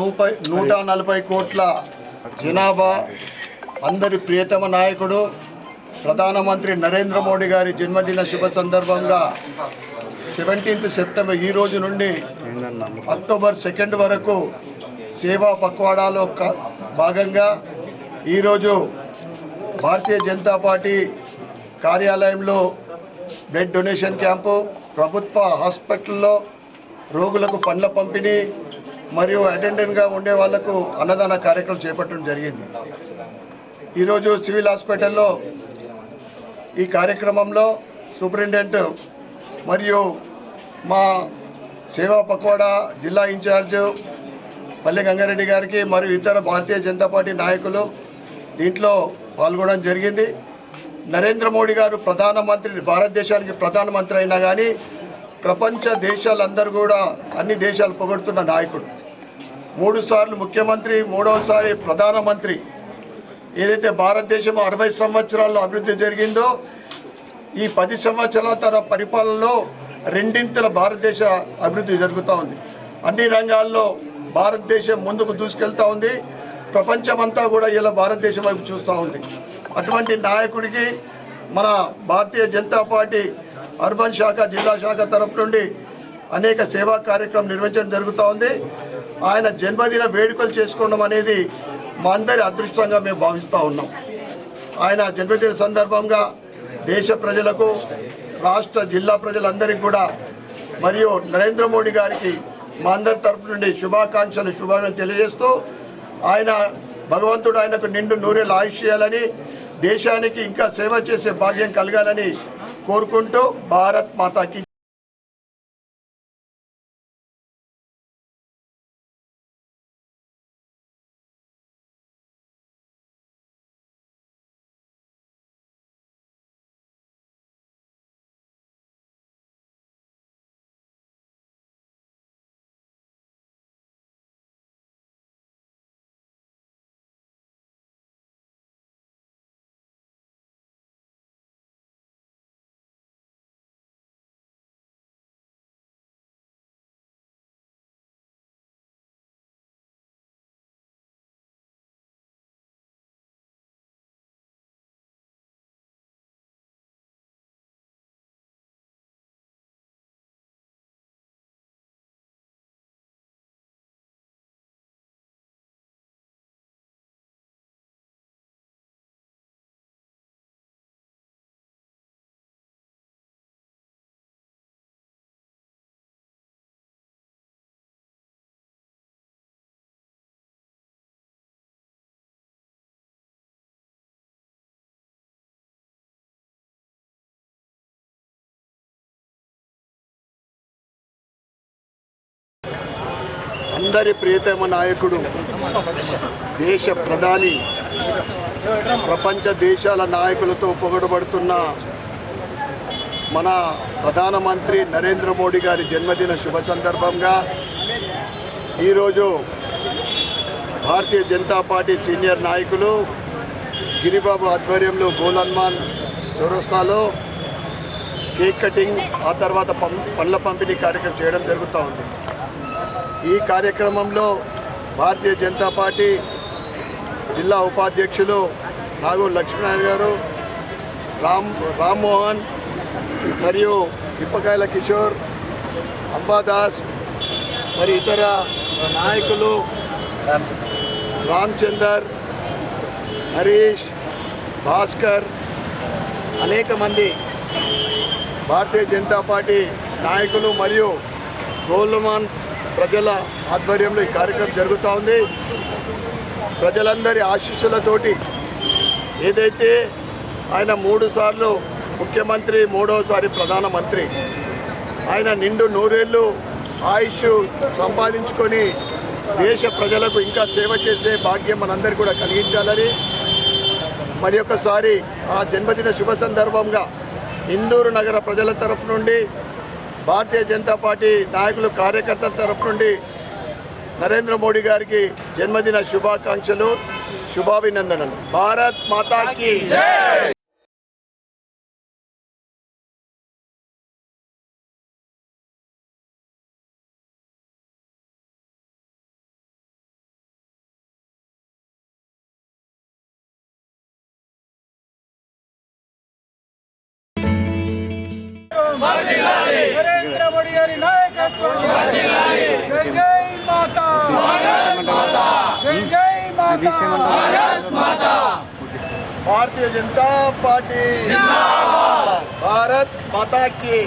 నూపై నూట నలభై కోట్ల జనాభా. అందరి ప్రియతమ నాయకుడు ప్రధానమంత్రి నరేంద్ర మోడీ గారి జన్మదిన శుభ సందర్భంగా సెవెంటీన్త్ సెప్టెంబర్ ఈ రోజు నుండి అక్టోబర్ సెకండ్ వరకు సేవా పక్వాడాలో క- భాగంగా ఈరోజు భారతీయ జనతా పార్టీ కార్యాలయంలో బ్లడ్ డొనేషన్ క్యాంపు ప్రభుత్వ హాస్పిటల్లో రోగులకు పండ్ల పంపిణీ మరియు అటెండెంట్గా ఉండే వాళ్ళకు అన్నదాన కార్యక్రమం చేపట్టడం జరిగింది. ఈరోజు సివిల్ హాస్పిటల్లో ఈ కార్యక్రమంలో సూపరింటెండెంట్ మరియు మా సేవా పక్వాడా జిల్లా ఇన్ఛార్జ్ పల్లె గంగారెడ్డి గారికి మరియు ఇతర భారతీయ జనతా పార్టీ నాయకులు దీంట్లో పాల్గొనడం జరిగింది. నరేంద్ర మోడీ గారు ప్రధానమంత్రి భారతదేశానికి ప్రధానమంత్రి అయినా కానీ ప్రపంచ దేశాలందరూ కూడా అన్ని దేశాలు పొగడుతున్న నాయకుడు. మూడు సార్లు ముఖ్యమంత్రి మూడవసారి ప్రధానమంత్రి. ఏదైతే భారతదేశం అరవై సంవత్సరాల్లో అభివృద్ధి జరిగిందో ఈ పది సంవత్సరాల తన పరిపాలనలో రెండింతల భారతదేశ అభివృద్ధి జరుగుతూ ఉంది. అన్ని రంగాల్లో భారతదేశం ముందుకు దూసుకెళ్తా ఉంది. ప్రపంచమంతా కూడా ఇలా భారతదేశం వైపు చూస్తూ ఉంది. అటువంటి నాయకుడికి మన భారతీయ జనతా పార్టీ అర్బన్ శాఖ జిల్లా శాఖ తరపు నుండి అనేక సేవా కార్యక్రమం నిర్వహించడం జరుగుతూ ఉంది. ఆయన జన్మదిన వేడుకలు చేసుకోవడం అనేది మా అందరి అదృష్టంగా మేము భావిస్తూ ఉన్నాం. ఆయన జన్మదిన సందర్భంగా దేశ ప్రజలకు రాష్ట్ర జిల్లా ప్రజలందరికీ కూడా మరియు నరేంద్ర మోడీ గారికి మా అందరి తరఫు నుండి శుభాకాంక్షలు శుభాలను తెలియజేస్తూ ఆయన భగవంతుడు ఆయనకు నిండు నూరేళ్ళు ఆయుష్ చేయాలని దేశానికి ఇంకా సేవ చేసే భాగ్యం కలగాలని కోరుకుంటూ భారత్ మాతాకి అందరి ప్రియతమ నాయకుడు దేశ ప్రధాని ప్రపంచ దేశాల నాయకులతో పొగడబడుతున్న మన ప్రధానమంత్రి నరేంద్ర మోడీ గారి జన్మదిన శుభ సందర్భంగా ఈరోజు భారతీయ జనతా పార్టీ సీనియర్ నాయకులు గిరిబాబు ఆధ్వర్యంలో గోల్ చౌరస్తాలో కేక్ కటింగ్ ఆ తర్వాత పం- పండ్ల పంపిణీ కార్యక్రమం చేయడం జరుగుతూ ఉంది. ఈ కార్యక్రమంలో భారతీయ జనతా పార్టీ జిల్లా ఉపాధ్యక్షులు నాగూర్ లక్ష్మీనారాయణ గారు రామ్ రామ్మోహన్ మరియు ఇప్పకాయల కిషోర్ అంబాదాస్ మరి ఇతర నాయకులు రామచందర్ హరీష్ భాస్కర్ అనేక మంది భారతీయ జనతా పార్టీ నాయకులు మరియు గోల్మాన్ ప్రజల ఆధ్వర్యంలో ఈ కార్యక్రమం జరుగుతూ ఉంది. ప్రజలందరి ఆశీస్సులతోటి ఏదైతే ఆయన మూడు సార్లు ముఖ్యమంత్రి మూడవసారి ప్రధానమంత్రి ఆయన నిండు నూరేళ్ళు ఆయుష్ సంపాదించుకొని దేశ ప్రజలకు ఇంకా సేవ చేసే భాగ్యం మనందరికీ కూడా కలిగించాలని మరి ఒకసారి ఆ జన్మదిన శుభ సందర్భంగా ఇందూరు నగర ప్రజల తరఫు నుండి భారతీయ జనతా పార్టీ నాయకులు కార్యకర్తల తరఫు నుండి నరేంద్ర మోడీ గారికి జన్మదిన శుభాకాంక్షలు శుభాభినందనలు. భారత్ మాతాకి నరేంద్ర మోడీ గారి నాయకత్వం జై జై మాతా జై జై మాతా భారతీయ జనతా పార్టీ భారత్ మాతా కి